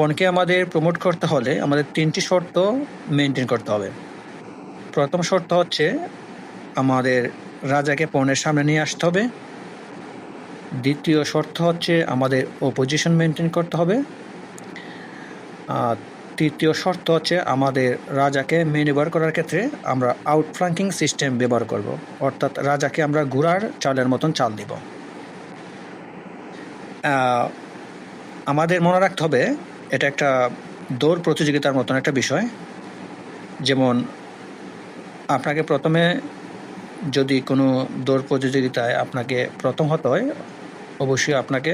পণকে আমাদের প্রমোট করতে হলে আমাদের তিনটি শর্ত মেনটেন করতে হবে। প্রথম শর্ত হচ্ছে আমাদের রাজাকে পণের সামনে নিয়ে আসতে হবে। দ্বিতীয় শর্ত হচ্ছে আমাদের অপোজিশন মেনটেন করতে হবে। তৃতীয় শর্ত হচ্ছে আমাদের রাজাকে ম্যানিভার করার ক্ষেত্রে আমরা আউটফ্লাঙ্কিং সিস্টেম ব্যবহার করব। অর্থাৎ রাজাকে আমরা ঘোড়ার চালের মতন চাল দিব। আমাদের মনে রাখতে হবে এটা একটা দৌড় প্রতিযোগিতার মতন একটা বিষয়। যেমন, আপনাকে প্রথমে যদি কোনো দৌড় প্রতিযোগিতায় আপনাকে প্রথম হতে হয়, অবশ্যই আপনাকে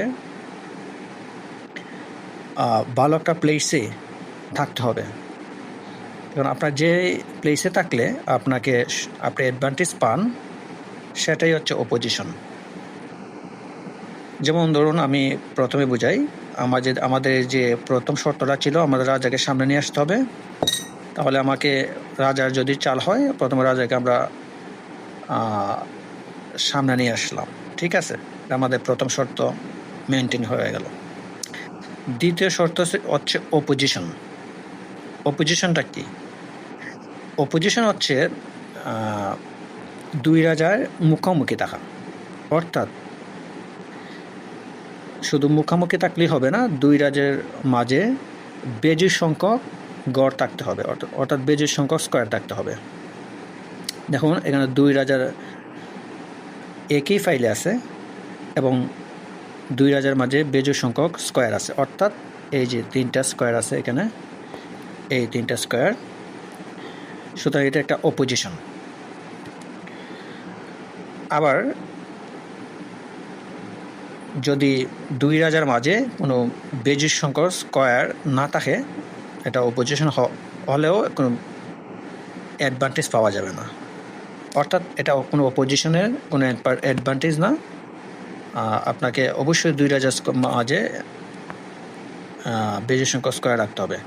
ভালো একটা প্লেসে থাকতে হবে। কারণ আপনার যে প্লেসে থাকলে আপনাকে আপনি অ্যাডভান্টেজ পান, সেটাই হচ্ছে অপোজিশন যেমন ধরুন, আমি প্রথমে বুঝাই আমাদের আমাদের যে প্রথম শর্তটা ছিল, আমাদের রাজাকে সামনে নিয়ে আসতে হবে। তাহলে আমাকে রাজার যদি চাল হয়, প্রথমে রাজাকে আমরা সামনে নিয়ে আসলাম। ঠিক আছে? আমাদের প্রথম শর্ত মেনটেন হয়ে গেল। দ্বিতীয় শর্ত হচ্ছে- অপোজিশন অপোজিশনটা কি? অপোজিশন হচ্ছে দুই রাজার মুখোমুখি থাকা অর্থাৎ শুধু মুখামুখি থাকলেই হবে না, দুই রাজের মাঝে বেজুর সংখ্যক গড় থাকতে হবে অর্থাৎ- বেজুর সংখ্যক স্কোয়ার থাকতে হবে। দেখুন, এখানে দুই রাজার একই ফাইলে আছে এবং দুই রাজার মাঝে বেজুর সংখ্যক স্কোয়ার আছে, অর্থাৎ এই যে তিনটা স্কোয়ার আছে এখানে, এই তিনটা স্কোয়ার সুতরাং এটা একটা অপোজিশন আবার যদি দুই রাজার মাঝে কোনো বেজির সংখ্যক স্কোয়ার না থাকে, এটা অপোজিশন হলেও কোনো অ্যাডভান্টেজ পাওয়া যাবে না। অর্থাৎ এটা কোনো অপোজিশনের কোনো অ্যাডভান্টেজ না। আপনাকে অবশ্যই দুই রাজার মাঝে বেজির সংখ্যক স্কোয়ার রাখতে হবে।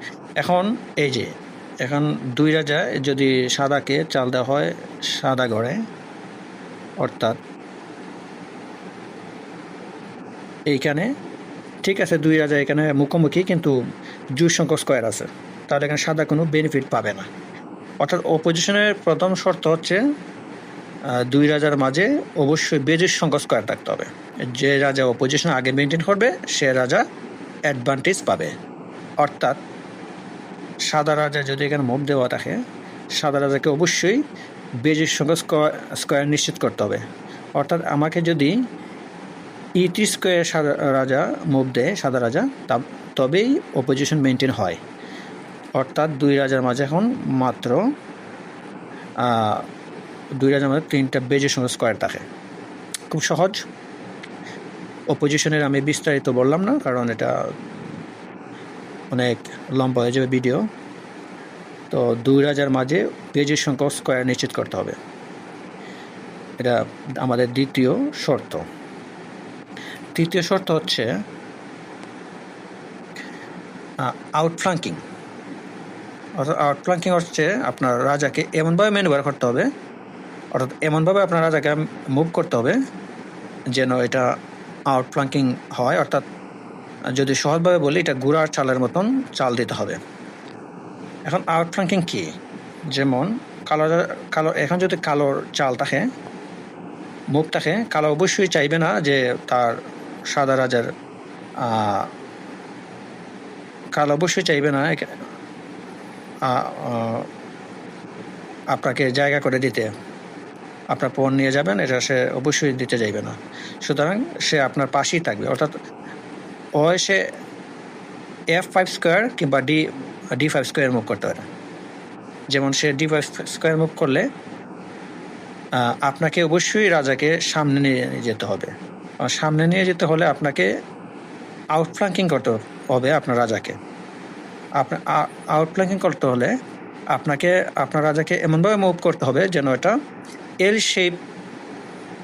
এখন এই যে, এখন দুই রাজায় যদি সাদাকে চাল দেওয়া হয়, সাদা গড়ে, অর্থাৎ এইখানে। ঠিক আছে, দুই রাজা এখানে মুখোমুখি, কিন্তু জুর সংখ্যক স্কোয়ার আছে। তাহলে এখানে সাদা কোনো বেনিফিট পাবে না। অর্থাৎ অপোজিশনের প্রথম শর্ত হচ্ছে দুই রাজার মাঝে অবশ্যই বেজের সংখ্যক স্কোয়ার থাকতে হবে। যে রাজা অপোজিশন আগে মেনটেন করবে, সে রাজা অ্যাডভান্টেজ পাবে। অর্থাৎ সাদা রাজা যদি এখানে মুভ দেওয়া থাকে, সাদা রাজাকে অবশ্যই বেজের স্কোয়ার স্কোয়ার নিশ্চিত করতে হবে। অর্থাৎ আমাকে যদি ইটি স্কোয়ার সাদা রাজা মুভ দেয় সাদা রাজা, তা তবেই অপোজিশন মেনটেন হয়। অর্থাৎ দুই রাজার মাঝে এখন মাত্র দুই রাজার মাঝে তিনটা বেজের সঙ্গে স্কোয়ার থাকে। খুব সহজ। অপোজিশনের আমি বিস্তারিত বললাম না, কারণ এটা অনেক লম্বা হয়ে যাবে ভিডিও তো দুই রাজার মাঝে পেজের সংখ্যক স্কোয়ার নিশ্চিত করতে হবে। এটা আমাদের দ্বিতীয় শর্ত। তৃতীয় শর্ত হচ্ছে আউটফ্লাঙ্কিং অর্থাৎ আউটফ্লাঙ্কিং হচ্ছে আপনার রাজাকে এমনভাবে ম্যানুভার করতে হবে, অর্থাৎ এমনভাবে আপনার রাজাকে মুভ করতে হবে যেন এটা আউটফ্লাঙ্কিং হয়, অর্থাৎ যদি সহজভাবে বলি, এটা গুড়ার চালের মতন চাল দিতে হবে। এখন আউটফ্লাঙ্কিং কী? যেমন কালো কালো, এখন যদি কালোর চাল থাকে, মুখ থাকে, কালো অবশ্যই চাইবে না যে তার সাদা রাজার কাল অবশ্যই চাইবে না আপনাকে জায়গা করে দিতে। আপনার পণ নিয়ে যাবেন, এটা সে অবশ্যই দিতে চাইবে না। সুতরাং সে আপনার পাশেই থাকবে। অর্থাৎ হয় সে এফ ফাইভ স্কোয়ার কিংবা D D five square move করতে পারে। যেমন সে ডি ফাইভ স্কোয়ার মুভ করলে আপনাকে অবশ্যই রাজাকে সামনে নিয়ে যেতে হবে। সামনে নিয়ে যেতে হলে আপনাকে আউটফ্লাঙ্কিং করতে হবে আপনার রাজাকে। আপনার আউটফ্লাঙ্কিং করতে হলে আপনাকে, আপনার রাজাকে এমনভাবে মুভ করতে হবে যেন এটা এল শেপ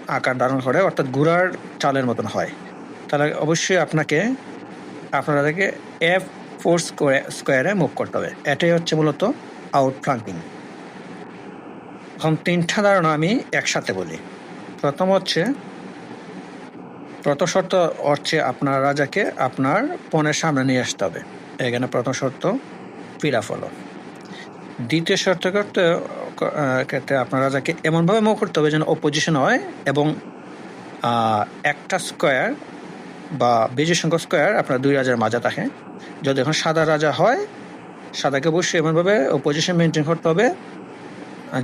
আকার ধারণ করে, অর্থাৎ ঘোড়ার চালের মতন হয়। তাহলে অবশ্যই আপনাকে, আপনার রাজাকে এফ ফোর স্কোয়ার স্কোয়ারে মুভ করতে হবে। এটাই হচ্ছে মূলত আউটফ্লাঙ্কিং এখন তিনটা ধারণা আমি একসাথে বলি। প্রথম হচ্ছে প্রথম শর্ত হচ্ছে আপনার রাজাকে আপনার পণের সামনে নিয়ে আসতে হবে। এখানে প্রথম শর্ত ফলো দ্বিতীয় শর্ত করতে ক্ষেত্রে আপনার রাজাকে এমনভাবে মুভ করতে হবে যেন অপোজিশন হয় এবং একটা স্কোয়ার বা বিজয় সংখ্যক স্কোয়ার আপনার দুই রাজার মাঝে থাকে। যদি এখন সাদা রাজা হয়, সাদাকে অবশ্যই এমনভাবে পজিশন মেনটেন করতে হবে,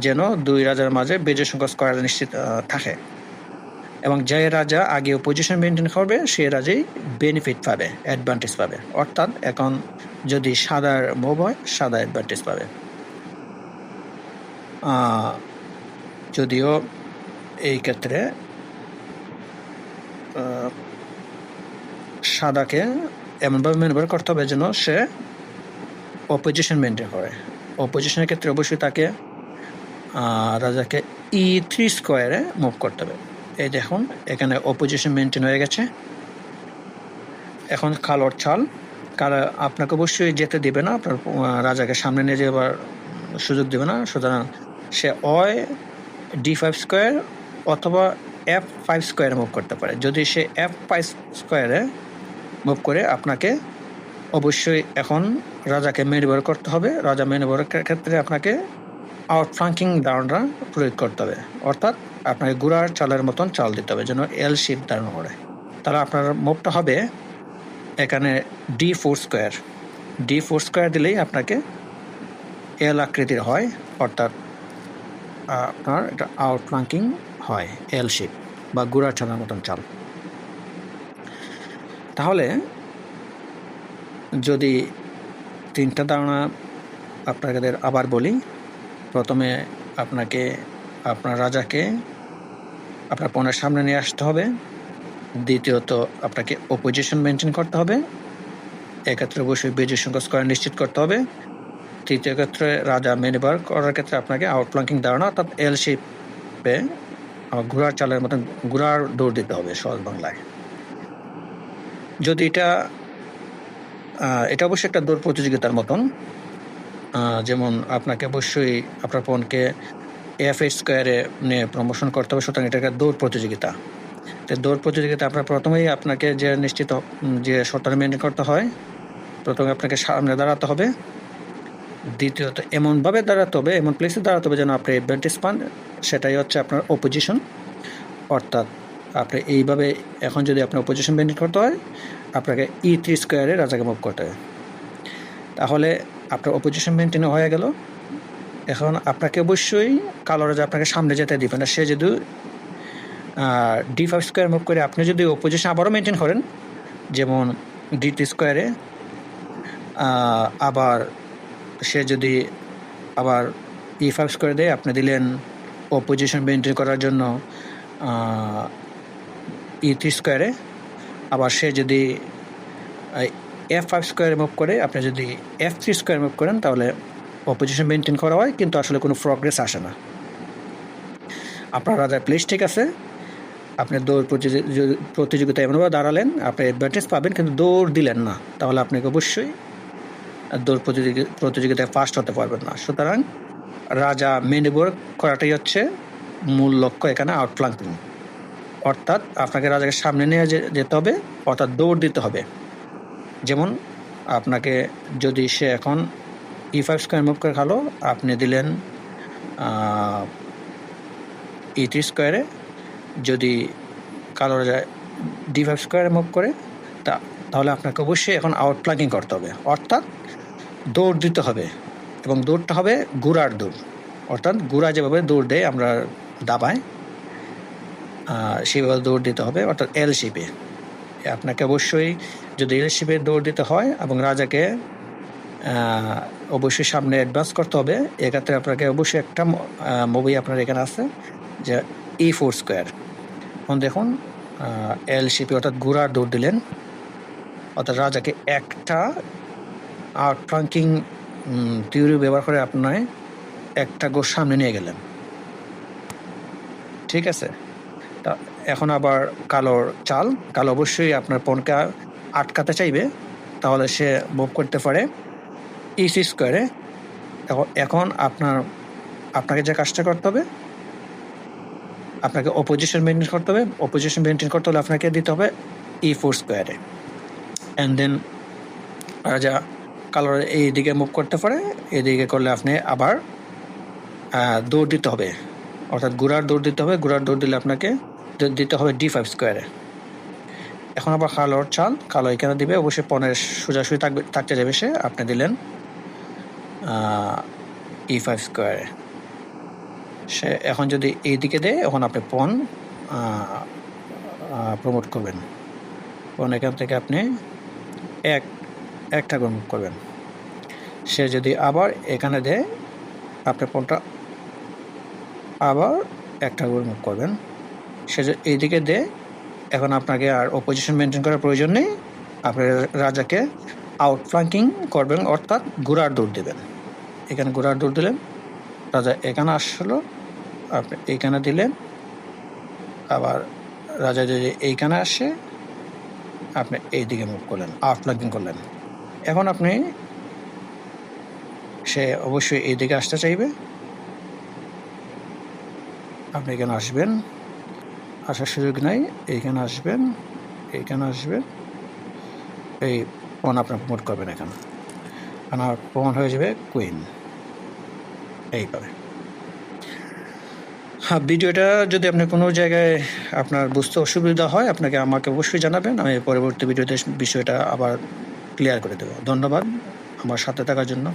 যেন দুই রাজার মাঝে বিজয় সংখ্যক স্কোয়ার নিশ্চিত থাকে। এবং যে রাজা আগে পজিশন মেনটেন করবে, সে রাজাই বেনিফিট পাবে অ্যাডভান্টেজ পাবে। অর্থাৎ এখন যদি সাদার মুভ হয়, সাদা অ্যাডভান্টেজ পাবে। যদিও এই ক্ষেত্রে সাদাকে এমনভাবে ম্যানুভার করতে হবে যেন সে অপোজিশন মেনটেন করে। অপোজিশনের ক্ষেত্রে অবশ্যই তাকে রাজাকে ই থ্রি স্কোয়ারে মুভ করতে হবে। এই দেখুন, এখানে অপোজিশন মেনটেন হয়ে গেছে। এখন কালোর চাল কালো আপনাকে অবশ্যই যেতে দেবে না, আপনার রাজাকে সামনে নিয়ে যাবার সুযোগ দেবে না। সুতরাং সে অয় ডি ফাইভ স্কোয়ার অথবা এফ ফাইভ স্কোয়ারে মুভ করতে পারে। যদি সে এফ ফাইভ স্কোয়ারে মুভ করে, আপনাকে অবশ্যই এখন রাজাকে মেনুভার করতে হবে। রাজা মেনুভারের ক্ষেত্রে আপনাকে আউট ফ্লাঙ্কিং দাঁড়ানটা প্রয়োগ করতে হবে। অর্থাৎ আপনাকে গুড়ার চালের মতন চাল দিতে হবে, যেন এল শিপ দাঁড়ানো করে। তাহলে আপনার মুভটা হবে এখানে D four square D four square দিলেই আপনাকে এল আকৃতির হয়, অর্থাৎ আপনার এটা আউট ফ্লাঙ্কিং হয় এল শিপ বা গুড়ার চালের মতন চাল। তাহলে যদি তিনটা ধারণা আপনাদের আবার বলি প্রথমে আপনাকে, আপনার রাজাকে আপনার পণের সামনে নিয়ে আসতে হবে। দ্বিতীয়ত, আপনাকে অপোজিশন মেনটেন করতে হবে। এক্ষেত্রে অবশ্যই বেজের সংখ্যা স্কোয়ার নিশ্চিত করতে হবে। তৃতীয় ক্ষেত্রে রাজা মেনিবার করার ক্ষেত্রে আপনাকে আউটপ্লাঙ্কিং ধারণা অর্থাৎ এল শেপে ঘোড়ার চালের মতন ঘোড়ার দৌড় দিতে হবে সহজ বাংলায়। যদি এটা এটা অবশ্যই একটা দৌড় প্রতিযোগিতার মতন। যেমন আপনাকে অবশ্যই আপনার ফোনকে এফ এইচ স্কোয়ারে নিয়ে প্রমোশন করতে হবে, সুতরাং এটা একটা দৌড় প্রতিযোগিতা। তো দৌড় প্রতিযোগিতা আপনার প্রথমেই আপনাকে যে নিশ্চিত যে শর্তটা মেনটেন করতে হয়, প্রথমে আপনাকে সামনে দাঁড়াতে হবে। দ্বিতীয়ত, এমনভাবে দাঁড়াতে হবে, এমন প্লেসে দাঁড়াতে হবে যেন আপনি অ্যাডভান্টেজ পান, সেটাই হচ্ছে আপনার অপোজিশন অর্থাৎ আপনি এইভাবে এখন যদি আপনার অপোজিশন মেনটেন করতে হয়, আপনাকে ই থ্রি স্কোয়ারে রাজাকে মুভ করতে হবে তাহলে আপনার অপোজিশন মেনটেন হয়ে গেল। এখন আপনাকে অবশ্যই কালো রাজা আপনাকে সামনে যেতে দিবে না। সে যদি ডি ফাইভ স্কোয়ার মুভ করে আপনি যদি অপোজিশন আবারও মেনটেন করেন, যেমন ডি থ্রি স্কোয়ারে আবার সে যদি আবার ই ফাইভ স্কোয়ার দেয় আপনি দিলেন অপোজিশন মেনটেন করার জন্য ই থ্রি স্কোয়ারে আবার সে যদি এফ ফাইভ স্কোয়ারে মুভ করে আপনি যদি এফ থ্রি স্কোয়ার মুভ করেন, তাহলে অপোজিশন মেনটেন করা হয়, কিন্তু আসলে কোনো প্রগ্রেস আসে না। আপনার রাজার প্লেস ঠিক আছে। আপনি দৌড় প্রতিযোগি- প্রতিযোগিতায় এমনভাবে দাঁড়ালেন, আপনি অ্যাডভান্টেজ পাবেন, কিন্তু দৌড় দিলেন না। তাহলে আপনাকে অবশ্যই দৌড় প্রতিযোগি, প্রতিযোগিতায় ফার্স্ট হতে পারবেন না। সুতরাং রাজা মেনিবোর করাটাই হচ্ছে মূল লক্ষ্য এখানে আউটফ্লাঙ্কিং অর্থাৎ আপনাকে রাজাকে সামনে নিয়ে যেতে হবে, অর্থাৎ দৌড় দিতে হবে। যেমন আপনাকে যদি সে এখন ই ফাইভ স্কোয়ার মুভ করে খালো, আপনি দিলেন ই থ্রি স্কোয়ারে যদি কালো রাজা ডি ফাইভ স্কোয়ারে মুভ করে, তা, তাহলে আপনাকে অবশ্যই এখন আউট প্লাগিং করতে হবে। অর্থাৎ দৌড় দিতে হবে। এবং দৌড়টা হবে গুড়ার দৌড়। অর্থাৎ গুড়া যেভাবে দৌড় দেয় আমরা দাবায় সেভাবে দৌড় দিতে হবে, অর্থাৎ এল শিপে আপনাকে অবশ্যই যদি এল শিপে দৌড় দিতে হয় এবং রাজাকে অবশ্যই সামনে অ্যাডভান্স করতে হবে, এক্ষেত্রে আপনাকে অবশ্যই একটা মুভি আপনার এখানে আছে, যে ই ফোর স্কোয়ার এখন দেখুন এল শিপে অর্থাৎ ঘোড়ার দৌড় দিলেন। অর্থাৎ রাজাকে একটা আউট ফ্রাঙ্কিং থিওরি ব্যবহার করে আপনার একটা গোর সামনে নিয়ে গেলেন। ঠিক আছে? এখন আবার কালোর চাল। কালো অবশ্যই আপনার পণকে আটকাতে চাইবে, তাহলে সে মুভ করতে পারে ইসি স্কোয়ারে এখন আপনার, আপনাকে যে কাজটা করতে হবে, আপনাকে অপোজিশন মেনটেন করতে হবে। অপোজিশন মেনটেন করতে হলে আপনাকে দিতে হবে ই ফোর স্কোয়ারে অ্যান্ড দেন রাজা কালার এই দিকে মুভ করতে পারে এদিকে করলে আপনি আবার দৌড় দিতে হবে। অর্থাৎ গুড়ার দৌড় দিতে হবে। গুড়ার দৌড় দিলে আপনাকে দিতে হবে ডি ফাইভ স্কোয়ারে এখন আবার কালোর চাল কালো এখানে দিবে, অবশ্যই পনেরো সোজাসুজি থাকবে, থাকতে যাবে সে। আপনি দিলেন ই ফাইভ স্কোয়ারে সে এখন যদি এই দিকে দেয়, এখন আপনি পন প্রমোট করবেন। পন এখান থেকে আপনি এক একটা গুণ করবেন। সে যদি আবার এখানে দেয়, আপনি পনটা আবার একটা গুণ করবেন। সে যদি এইদিকে দেয় এখন আপনাকে আর অপোজিশন মেনটেন করার প্রয়োজন নেই। আপনি রাজাকে আউট আউটফ্লাঙ্কিং করবেন, অর্থাৎ ঘোড়ার দৌড় দেবেন। এখানে ঘোড়ার দৌড় দিলেন, রাজা এখানে আসলো, আপনি এইখানে দিলেন, আবার রাজা যদি এইখানে আসে, আপনি এই দিকে মুভ করলেন আউট আউটফ্লাঙ্কিং করলেন। এখন আপনি সে অবশ্যই এই দিকে আসতে চাইবে। আপনি এখানে আসবেন। আসার সুযোগ নাই, এইখানে আসবেন এইখানে আসবেন, এই পন আপনার প্রমোট করবেন এখানে। আপনার প্রমাণ হয়ে যাবে কুইন, এইভাবে। হ্যাঁ ভিডিওটা যদি আপনি কোনো জায়গায় আপনার বুঝতে অসুবিধা হয়, আপনাকে আমাকে অবশ্যই জানাবেন, আমি পরবর্তী ভিডিওতে বিষয়টা আবার ক্লিয়ার করে দেবো। ধন্যবাদ আমার সাথে থাকার জন্য।